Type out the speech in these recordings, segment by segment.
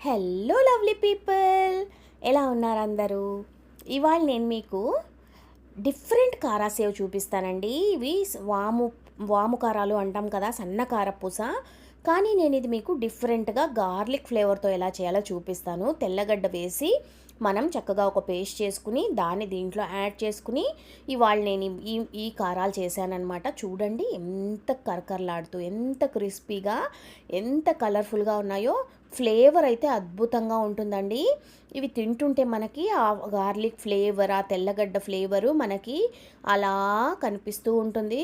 Hello lovely people. ఎలా ఉన్నారు అందరూ? ఇవాళ నేను మీకు డిఫరెంట్ కారాసేవ్ చూపిస్తానండి. ఇవి వాము వాము కారాలు అంటాం కదా సన్న కారపూస. కానీ నేను ఇది మీకు డిఫరెంట్గా గార్లిక్ ఫ్లేవర్తో ఎలా చేయాలో చూపిస్తాను. తెల్లగడ్డ వేసి మనం చక్కగా ఒక పేస్ట్ చేసుకుని దాన్ని దీంట్లో యాడ్ చేసుకుని ఇవాళ నేను ఈ ఈ కారాలు చేశానన్నమాట. చూడండి ఎంత కరకరలాడుతూ ఎంత క్రిస్పీగా ఎంత కలర్ఫుల్గా ఉన్నాయో. ఫ్లేవర్ అయితే అద్భుతంగా ఉంటుందండి. ఇవి తింటుంటే మనకి ఆ గార్లిక్ ఫ్లేవర్ ఆ తెల్లగడ్డ ఫ్లేవరు మనకి అలా కనిపిస్తూ ఉంటుంది.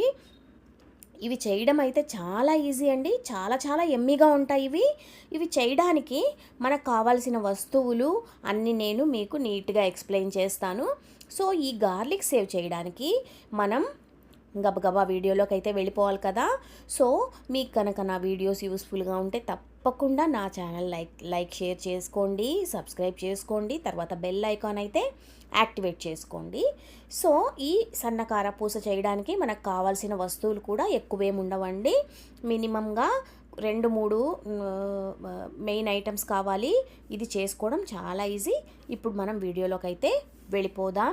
ఇవి చేయడం అయితే చాలా ఈజీ అండి. చాలా చాలా ఎమ్మిగా ఉంటాయి ఇవి. ఇవి చేయడానికి మనకు కావాల్సిన వస్తువులు అన్నీ నేను మీకు నీట్గా ఎక్స్ప్లెయిన్ చేస్తాను. సో ఈ గార్లిక్ సేవ్ చేయడానికి మనం గబగబా వీడియోలోకి అయితే వెళ్ళిపోవాలి కదా. సో మీకు కనుక నా వీడియోస్ యూస్ఫుల్గా ఉంటే తప్పకుండా నా ఛానల్ లైక్ లైక్ షేర్ చేసుకోండి సబ్స్క్రైబ్ చేసుకోండి తర్వాత బెల్ ఐకాన్ అయితే యాక్టివేట్ చేసుకోండి. సో ఈ సన్నకార పూస చేయడానికి మనకు కావాల్సిన వస్తువులు కూడా ఎక్కువేమి ఉండవండి. మినిమంగా రెండు మూడు మెయిన్ ఐటమ్స్ కావాలి. ఇది చేసుకోవడం చాలా ఈజీ. ఇప్పుడు మనం వీడియోలోకి అయితే వెళ్ళిపోదాం.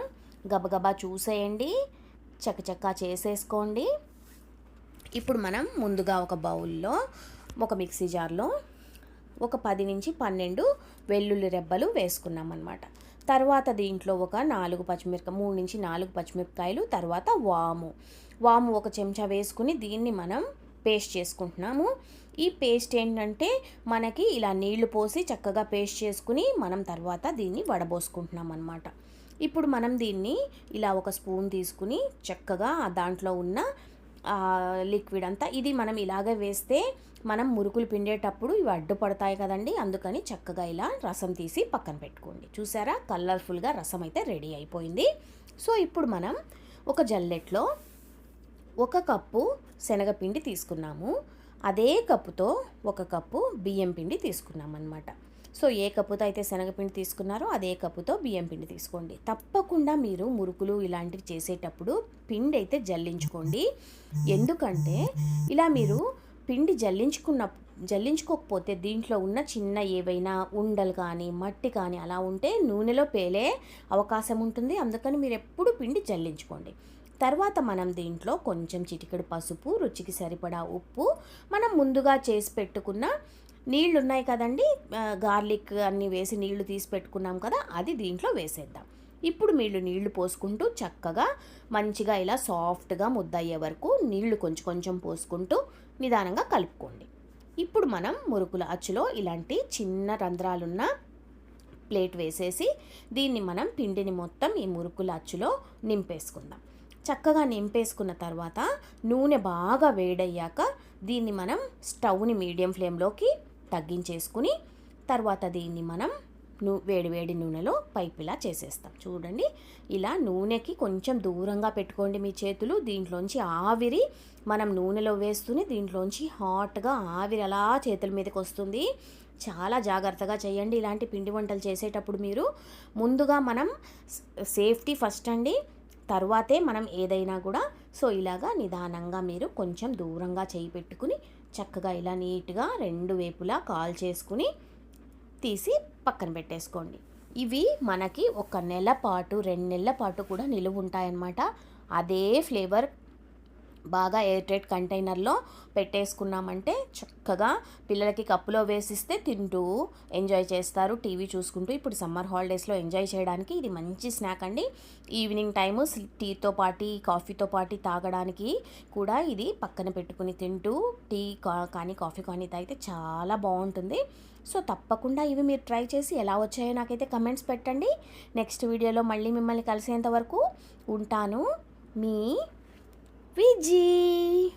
గబగబా చూసేయండి. చకచకా చేసేసుకోండి. ఇప్పుడు మనం ముందుగా ఒక బౌల్లో ఒక మిక్సీ జార్లో ఒక పది నుంచి పన్నెండు వెల్లుల్లి రెబ్బలు వేసుకున్నాం అనమాట తర్వాత దీంట్లో ఒక నాలుగు పచ్చిమిరపకాయ మూడు నుంచి నాలుగు పచ్చిమిరపకాయలు తర్వాత వాము. వాము ఒక చెంచా వేసుకుని దీన్ని మనం పేస్ట్ చేసుకుంటున్నాము. ఈ పేస్ట్ ఏంటంటే మనకి ఇలా నీళ్ళు పోసి చక్కగా పేస్ట్ చేసుకుని మనం తర్వాత దీన్ని వడబోసుకుంటున్నాం అనమాట ఇప్పుడు మనం దీన్ని ఇలా ఒక స్పూన్ తీసుకుని చక్కగా దాంట్లో ఉన్న లిక్విడ్ అంతా ఇది మనం ఇలాగే వేస్తే మనం మురుకులు పిండేటప్పుడు ఇవి అడ్డుపడతాయి కదండి. అందుకని చక్కగా ఇలా రసం తీసి పక్కన పెట్టుకోండి. చూసారా? కలర్ఫుల్గా రసం అయితే రెడీ అయిపోయింది. సో ఇప్పుడు మనం ఒక జల్లెట్లో ఒక కప్పు శనగపిండి తీసుకున్నాము. అదే కప్పుతో ఒక కప్పు బియ్యం పిండి తీసుకున్నాం అనమాట సో ఏ కప్పుతో అయితే శనగపిండి తీసుకున్నారో అదే కప్పుతో బియ్యం పిండి తీసుకోండి. తప్పకుండా మీరు మురుకులు ఇలాంటివి చేసేటప్పుడు పిండి అయితే జల్లించుకోండి. ఎందుకంటే ఇలా మీరు పిండి జల్లించుకున్న జల్లించుకోకపోతే దీంట్లో ఉన్న చిన్న ఏవైనా ఉండలు కానీ మట్టి కానీ అలా ఉంటే నూనెలో పేలే అవకాశం ఉంటుంది. అందుకని మీరు ఎప్పుడు పిండి జల్లించుకోండి. తర్వాత మనం దీంట్లో కొంచెం చిటికెడు పసుపు రుచికి సరిపడా ఉప్పు మనం ముందుగా చేసి పెట్టుకున్న నీళ్ళు ఉన్నాయి కదండి గార్లిక్ అన్నీ వేసి నీళ్ళు తీసి పెట్టుకున్నాం కదా అది దీంట్లో వేసేద్దాం. ఇప్పుడు మీరు నీళ్ళు పోసుకుంటూ చక్కగా మంచిగా ఇలా సాఫ్ట్గా ముద్దయ్యే వరకు నీళ్ళు కొంచెం కొంచెం పోసుకుంటూ నిదానంగా కలుపుకోండి. ఇప్పుడు మనం మురుకుల అచ్చులో ఇలాంటి చిన్న రంధ్రాలున్న ప్లేట్ వేసేసి దీన్ని మనం పిండిని మొత్తం ఈ మురుకుల అచ్చులో నింపేసుకుందాం. చక్కగా నింపేసుకున్న తర్వాత నూనె బాగా వేడయ్యాక దీన్ని మనం స్టవ్ని మీడియం ఫ్లేమ్లోకి తగ్గించేసుకుని తర్వాత దీన్ని మనం నూ వేడి వేడి నూనెలో పైపులా చేసేస్తాం. చూడండి ఇలా నూనెకి కొంచెం దూరంగా పెట్టుకోండి మీ చేతులు. దీంట్లోంచి ఆవిరి మనం నూనెలో వేస్తూనే దీంట్లోంచి హాట్గా ఆవిరి అలా చేతుల మీదకి వస్తుంది. చాలా జాగ్రత్తగా చేయండి ఇలాంటి పిండి వంటలు చేసేటప్పుడు మీరు. ముందుగా మనం సేఫ్టీ ఫస్ట్ అండి. తర్వాతే మనం ఏదైనా కూడా సో ఇలాగా నిదానంగా మీరు కొంచెం దూరంగా చేయి పెట్టుకుని చక్కగా ఇలా నీట్గా రెండు వైపులా కాల్ చేసుకుని తీసి పక్కన పెట్టేసుకోండి. ఇవి మనకి ఒక నెల పాటు రెండు నెలల పాటు కూడా నిలువ ఉంటాయన్నమాట. అదే ఫ్లేవర్ బాగా ఎయిర్ టైట్ కంటైనర్లో పెట్టేసుకున్నామంటే చక్కగా పిల్లలకి కప్పులో వేసిస్తే తింటూ ఎంజాయ్ చేస్తారు టీవీ చూసుకుంటూ. ఇప్పుడు సమ్మర్ హాలిడేస్లో ఎంజాయ్ చేయడానికి ఇది మంచి స్నాక్ అండి. ఈవినింగ్ టైము టీతో పాటి కాఫీతో పాటి తాగడానికి కూడా ఇది పక్కన పెట్టుకుని తింటూ టీ కానీ కాఫీ కానీ తాగితే చాలా బాగుంటుంది. సో తప్పకుండా ఇవి మీరు ట్రై చేసి ఎలా వచ్చాయో నాకైతే కమెంట్స్ పెట్టండి. నెక్స్ట్ వీడియోలో మళ్ళీ మిమ్మల్ని కలిసేంత వరకు ఉంటాను. మీ Viji.